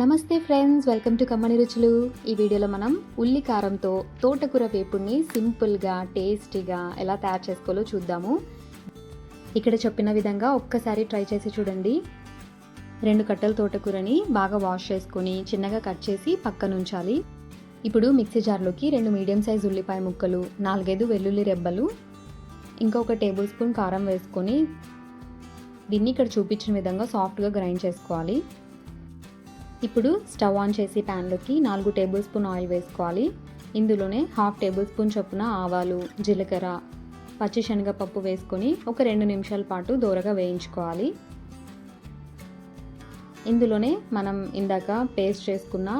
నమస్తే friends welcome to కమ్మని రుచులు. ఈ వీడియోలో మనం ఉల్లి కారంతో తోటకూర వేపుడిని సింపుల్గా టేస్టీగా ఎలా తయారు చేసుకోవాలో చూద్దాము. ఇక్కడ చెప్పిన విధంగా ఒక్కసారి ట్రై చేసి చూడండి. రెండు కట్టల తోటకూరని బాగా వాష్ చేసుకొని చిన్నగా కట్ చేసి పక్కన ఉంచాలి ఇప్పుడు మిక్సీ జార్లోకి రెండు మీడియం సైజ్ ఉల్లిపాయ ముక్కలు నాలుగైదు వెల్లుల్లి రెబ్బలు ఇంకొక టేబుల్ స్పూన్ కారం వేసుకొని దీన్ని ఇక్కడ చూపించిన విధంగా సాఫ్ట్గా గ్రైండ్ చేసుకోవాలి. ఇప్పుడు స్టవ్ ఆన్ చేసి ప్యాన్లోకి నాలుగు టేబుల్ స్పూన్ ఆయిల్ వేసుకోవాలి. ఇందులోనే హాఫ్ టేబుల్ స్పూన్ చొప్పున ఆవాలు జీలకర్ర పచ్చిశనగపప్పు వేసుకొని ఒక రెండు నిమిషాల పాటు దూరగా వేయించుకోవాలి. ఇందులోనే మనం ఇందాక పేస్ట్ చేసుకున్న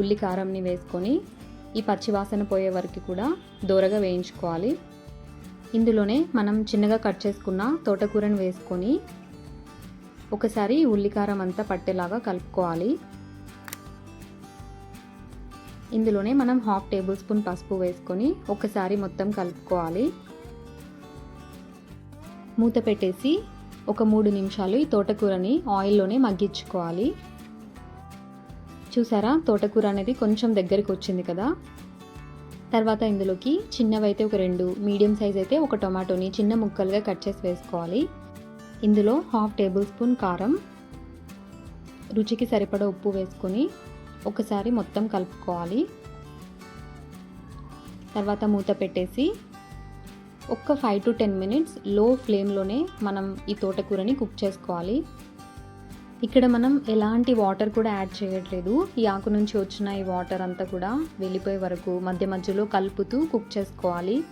ఉల్లి కారంని వేసుకొని ఈ పచ్చివాసన పోయే వరకు కూడా దూరగా వేయించుకోవాలి. ఇందులోనే మనం చిన్నగా కట్ చేసుకున్న తోటకూరని వేసుకొని ఒకసారి ఉల్లికారం అంతా పట్టేలాగా కలుపుకోవాలి. ఇందులోనే మనం హాఫ్ టేబుల్ స్పూన్ పసుపు వేసుకొని ఒకసారి మొత్తం కలుపుకోవాలి. మూత పెట్టేసి ఒక మూడు నిమిషాలు ఈ తోటకూరని ఆయిల్లోనే మగ్గించుకోవాలి. చూసారా? తోటకూర అనేది కొంచెం దగ్గరికి వచ్చింది కదా? తర్వాత ఇందులోకి చిన్నవైతే ఒక రెండు మీడియం సైజ్ అయితే ఒక టొమాటోని చిన్న ముక్కలుగా కట్ చేసి వేసుకోవాలి. ఇందులో హాఫ్ టేబుల్ స్పూన్ కారం రుచికి సరిపడ ఉప్పు వేసుకొని ఒకసారి మొత్తం కలుపుకోవాలి. తర్వాత మూత పెట్టేసి ఒక్క ఫైవ్ టు టెన్ మినిట్స్లో ఫ్లేమ్లోనే మనం ఈ తోటకూరని కుక్ చేసుకోవాలి. ఇక్కడ మనం ఎలాంటి వాటర్ కూడా యాడ్ చేయట్లేదు. ఈ ఆకు నుంచి వచ్చిన ఈ వాటర్ అంతా కూడా వెళ్ళిపోయే వరకు మధ్య మధ్యలో కలుపుతూ కుక్ చేసుకోవాలి.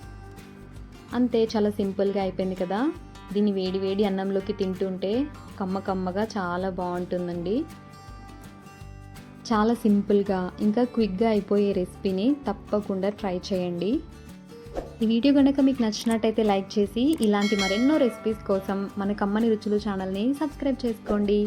అంతే చాలా సింపుల్గా అయిపోయింది కదా. దీన్ని వేడి వేడి అన్నంలోకి తింటుంటే కమ్మ కమ్మగా చాలా బాగుంటుందండి. చాలా సింపుల్గా ఇంకా క్విక్గా అయిపోయే రెసిపీని తప్పకుండా ట్రై చేయండి. ఈ వీడియో కనుక మీకు నచ్చినట్టయితే లైక్ చేసి ఇలాంటి మరెన్నో రెసిపీస్ కోసం మన కమ్మని రుచులు ఛానల్ని సబ్స్క్రైబ్ చేసుకోండి.